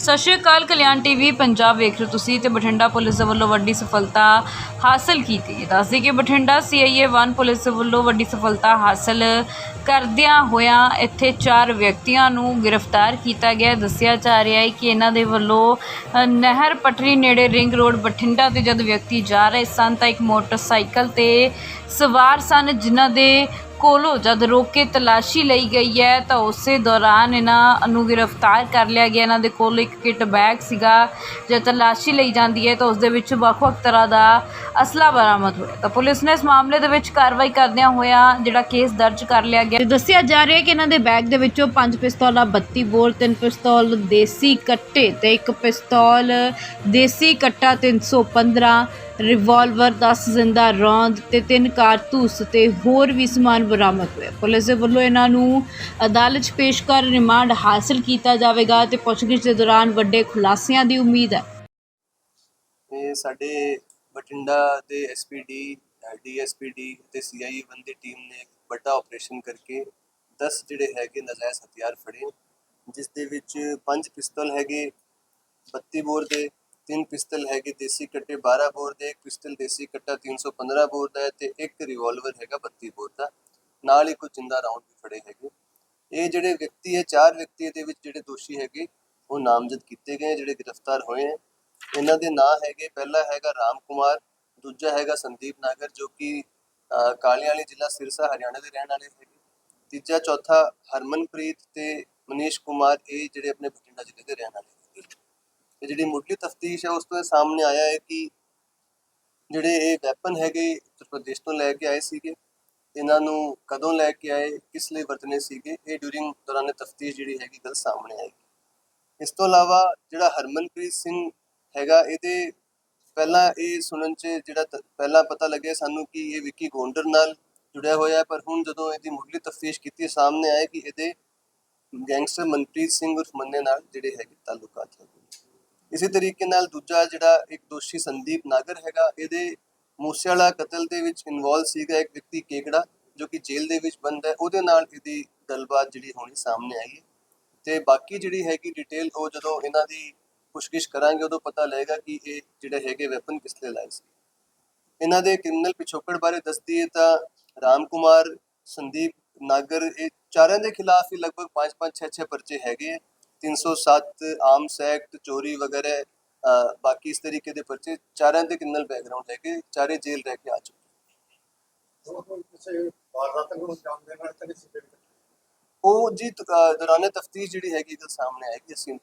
ਸਤਿ ਸ਼੍ਰੀ ਅਕਾਲ, ਕਲਿਆਣ ਟੀਵੀ, ਪੰਜਾਬ ਵੇਖ ਰਹੇ ਹੋ ਤੁਸੀਂ ਤੇ ਬਠਿੰਡਾ ਪੁਲਿਸ ਦੇ ਵੱਲੋਂ ਵੱਡੀ ਸਫਲਤਾ ਹਾਸਲ ਕੀਤੀ ਹੈ ਦੱਸਦੀ ਕਿ ਬਠਿੰਡਾ ਸੀਆਈਏ 1 ਪੁਲਿਸ ਵੱਲੋਂ ਵੱਡੀ ਸਫਲਤਾ ਹਾਸਲ ਕਰਦਿਆਂ ਹੋਇਆਂ ਇੱਥੇ ਚਾਰ ਵਿਅਕਤੀਆਂ ਨੂੰ ਗ੍ਰਿਫਤਾਰ ਕੀਤਾ ਗਿਆ। ਦੱਸਿਆ ਜਾ ਰਿਹਾ ਹੈ ਕਿ ਇਹਨਾਂ ਦੇ ਵੱਲੋਂ ਨਹਿਰ ਪਟਰੀ ਨੇੜੇ ਰਿੰਗ ਰੋਡ ਬਠਿੰਡਾ ਤੇ ਜਦ ਵਿਅਕਤੀ ਜਾ ਰਹੇ ਸਨ ਤਾਂ ਇੱਕ ਮੋਟਰਸਾਈਕਲ ਤੇ ਸਵਾਰ ਸਨ, ਜਿਨ੍ਹਾਂ ਦੇ ਕੋਲੋਂ ਜਦ ਰੋਕ ਕੇ ਤਲਾਸ਼ੀ ਲਈ ਗਈ ਹੈ ਤਾਂ ਉਸੇ ਦੌਰਾਨ ਇਹਨਾਂ ਨੂੰ ਗ੍ਰਿਫਤਾਰ ਕਰ ਲਿਆ ਗਿਆ। ਇਹਨਾਂ ਦੇ ਕੋਲ ਇੱਕ ਕਿੱਟ ਬੈਗ ਸੀਗਾ। ਜਦ ਤਲਾਸ਼ੀ ਲਈ ਜਾਂਦੀ ਹੈ ਤਾਂ ਉਸ ਦੇ ਵਿੱਚ ਵੱਖ-ਵੱਖ ਤਰ੍ਹਾਂ ਦਾ ਅਸਲਾ ਬਰਾਮਦ ਹੋਇਆ। ਤਾਂ ਪੁਲਿਸ ਨੇ ਇਸ ਮਾਮਲੇ ਦੇ ਵਿੱਚ ਕਾਰਵਾਈ ਕਰਦਿਆਂ ਹੋਇਆ ਜਿਹੜਾ ਕੇਸ ਦਰਜ ਕਰ ਲਿਆ ਗਿਆ। ਦੱਸਿਆ ਜਾ ਰਿਹਾ ਹੈ ਕਿ ਇਹਨਾਂ ਦੇ ਬੈਗ ਦੇ ਵਿੱਚੋਂ ਪੰਜ ਪਿਸਤੌਲਾਂ 32 ਬੋਰ ਤਿੰਨ ਪਿਸਤੌਲ ਦੇਸੀ ਕੱਟੇ ਤੇ ਇੱਕ ਪਿਸਤੌਲ ਦੇਸੀ ਕੱਟਾ 315 ਰਿਵਾਲਵਰ 10 ਜ਼ਿੰਦਾ ਰੌਂਦ ਤੇ ਤਿੰਨ ਕਾਰਤੂਸ ਤੇ ਹੋਰ ਵੀ ਸਮਾਨ ਬਰਾਮਦ ਹੋਇਆ। ਪੁਲਿਸ ਦੇ ਵੱਲੋਂ ਇਹਨਾਂ ਨੂੰ ਅਦਾਲਤ 'ਚ ਪੇਸ਼ ਕਰ ਰਿਮਾਂਡ ਹਾਸਲ ਕੀਤਾ ਜਾਵੇਗਾ ਤੇ ਪੁੱਛਗਿੱਛ ਦੇ ਦੌਰਾਨ ਵੱਡੇ ਖੁਲਾਸਿਆਂ ਦੀ ਉਮੀਦ ਹੈ। ਇਹ ਸਾਡੇ ਬਠਿੰਡਾ ਦੇ ਐਸਪੀਡੀ ਡੀਐਸਪੀਡੀ ਤੇ ਸੀਆਈ ਵਨ ਟੀਮ ਨੇ ਇੱਕ ਵੱਡਾ ਆਪਰੇਸ਼ਨ ਕਰਕੇ 10 ਜਿਹੜੇ ਹੈਗੇ ਨਜਾਇਜ਼ ਹਥਿਆਰ ਫੜੇ, ਜਿਸ ਦੇ ਵਿੱਚ ਪੰਜ ਪਿਸਤਲ ਹੈਗੇ 32 ਬੋਰ ਦੇ ਤਿੰਨ ਪਿਸਤਲ ਹੈਗੇ ਦੇਸੀ ਕੱਟੇ 12 ਬੋਰ ਦੇ ਇੱਕ ਪਿਸਤਲ ਦੇਸੀ ਕੱਟਾ 315 ਬੋਰ ਦਾ ਹੈ ਤੇ ਇੱਕ ਰਿਵਾਲਵਰ ਹੈਗਾ 32 ਬੋਰ ਦਾ। ਨਾਲ ਹੀ ਕੁਝ ਜਿੰਦਾ ਰਾਉਂਡ ਵੀ ਫੜੇ ਹੈਗੇ। ਇਹ ਜਿਹੜੇ ਵਿਅਕਤੀ ਹੈ ਚਾਰ ਵਿਅਕਤੀ ਦੇ ਵਿੱਚ ਜਿਹੜੇ ਦੋਸ਼ੀ ਹੈਗੇ ਉਹ ਨਾਮਜ਼ਦ ਕੀਤੇ ਗਏ ਜਿਹੜੇ ਗ੍ਰਿਫਤਾਰ ਹੋਏ ਹੈ। ਇਹਨਾਂ ਦੇ ਨਾਂ ਹੈਗੇ ਪਹਿਲਾ ਹੈਗਾ ਰਾਮ ਕੁਮਾਰ ਦੂਜਾ ਹੈਗਾ ਸੰਦੀਪ ਨਾਗਰ ਜੋ ਕਿ ਅਹ, ਕਾਲੀਆਂ ਵਾਲੀ ਜ਼ਿਲ੍ਹਾ ਸਿਰਸਾ ਹਰਿਆਣਾ ਦੇ ਰਹਿਣ ਵਾਲੇ ਹੈਗੇ। ਤੀਜਾ ਚੌਥਾ ਹਰਮਨਪ੍ਰੀਤ ਤੇ ਮਨੀਸ਼ ਕੁਮਾਰ ਇਹ ਜਿਹੜੇ ਆਪਣੇ ਬਠਿੰਡਾ ਜ਼ਿਲ੍ਹੇ ਦੇ ਰਹਿਣ ਵਾਲੇ ਤੇ ਜਿਹੜੀ ਮੁੱਢਲੀ ਤਫਤੀਸ਼ ਹੈ ਉਸ ਤੋਂ ਇਹ ਸਾਹਮਣੇ ਆਇਆ ਹੈ ਕਿ ਜਿਹੜੇ ਇਹ ਵੈਪਨ ਹੈਗੇ ਉੱਤਰ ਪ੍ਰਦੇਸ਼ ਤੋਂ ਲੈ ਕੇ ਆਏ ਸੀਗੇ, ਇਹਨਾਂ ਨੂੰ ਕਦੋਂ ਲੈ ਕੇ ਆਏ, ਕਿਸ ਲਈ ਵਰਤਨੇ ਸੀਗੇ, ਇਹ ਡਿਊਰਿੰਗ ਦੌਰਾਨ ਤਫਤੀਸ਼ ਜਿਹੜੀ ਹੈਗੀ ਗੱਲ ਸਾਹਮਣੇ ਆਏਗੀ। ਇਸ ਤੋਂ ਇਲਾਵਾ ਜਿਹੜਾ ਹਰਮਨਪ੍ਰੀਤ ਸਿੰਘ ਹੈਗਾ, ਇਹਦੇ ਪਹਿਲਾਂ ਇਹ ਸੁਣਨ ਚ ਜਿਹੜਾ ਪਹਿਲਾਂ ਪਤਾ ਲੱਗਿਆ ਸਾਨੂੰ ਕਿ ਇਹ ਵਿੱਕੀ ਗੋਂਡਰ ਨਾਲ ਜੁੜਿਆ ਹੋਇਆ ਹੈ, ਪਰ ਹੁਣ ਜਦੋਂ ਇਹਦੀ ਮੁੱਢਲੀ ਤਫਤੀਸ਼ ਕੀਤੀ ਸਾਹਮਣੇ ਆਇਆ ਕਿ ਇਹਦੇ ਗੈਂਗਸਟਰ ਮਨਪ੍ਰੀਤ ਸਿੰਘ ਉਰਫ ਮੰਨੇ ਨਾਲ ਜਿਹੜੇ ਹੈਗੇ ਤਾਲੁਕਾਤ ਹੈਗੇ ਇਸੇ ਤਰੀਕੇ ਨਾਲ ਦੂਜਾ ਜਿਹੜਾ ਇੱਕ ਦੋਸ਼ੀ ਸੰਦੀਪ ਨਾਗਰ ਹੈਗਾ, ਇਹਦੇ ਮੂਸੇਵਾਲਾ ਕਤਲ ਦੇ ਵਿੱਚ ਇਨਵੋਲਵ ਸੀਗਾ ਇੱਕ ਵਿਅਕਤੀ ਕੇਕੜਾ, ਜੋ ਕਿ ਜੇਲ੍ਹ ਦੇ ਵਿੱਚ ਬੰਦ ਹੈ। ਉਹਦੇ ਨਾਲ ਇਹਦੀ ਗੱਲਬਾਤ ਜਿਹੜੀ ਹੋਣੀ ਸਾਹਮਣੇ ਆਈ ਹੈ। ਤੇ ਬਾਕੀ ਜਿਹੜੀ ਹੈਗੀ ਡਿਟੇਲ ਉਹ ਜਦੋਂ ਇਹਨਾਂ ਦੀ ਪੁੱਛਗਿੱਛ ਕਰਾਂਗੇ, ਉਦੋਂ ਪਤਾ ਲੱਗੇਗਾ ਕਿ ਇਹ ਜਿਹੜੇ ਹੈਗੇ ਵੈਪਨ ਕਿਸ ਲਈ ਲਾਏ ਸੀ। ਇਹਨਾਂ ਦੇ ਕ੍ਰਿਮੀਨਲ ਪਿਛੋਕੜ ਬਾਰੇ ਦੱਸਦੀ ਹੈ ਤਾਂ ਰਾਮ ਕੁਮਾਰ, ਸੰਦੀਪ ਨਾਗਰ, ਇਹ ਚਾਰਿਆਂ ਦੇ ਖਿਲਾਫ ਹੀ ਲਗਭਗ 5-5 6-6 ਪਰਚੇ ਹੈਗੇ ਹੈ 307 ਆਰਮਸ ਐਕਟ ਚੋਰੀ ਵਗੈਰਾ ਬਾਕੀ ਇਸ ਤਰੀਕੇ ਦੇ ਪਰਚੇ ਚਾਰਾਂ ਦੇ ਕ੍ਰਿਮੀਨਲ ਬੈਕਗ੍ਰਾਉਂਡ ਹੈਗੇ ਚਾਰੇ ਜੇਲ੍ਹ ਰਹਿ ਕੇ ਆ ਚੁੱਕੇ ਉਹ ਜੀ ਦੌਰਾਨੇ ਤਫਤੀਸ਼ ਜਿਹੜੀ ਹੈਗੀ ਇਹ ਸਾਹਮਣੇ ਆਏਗੀ, ਅਸੀਂ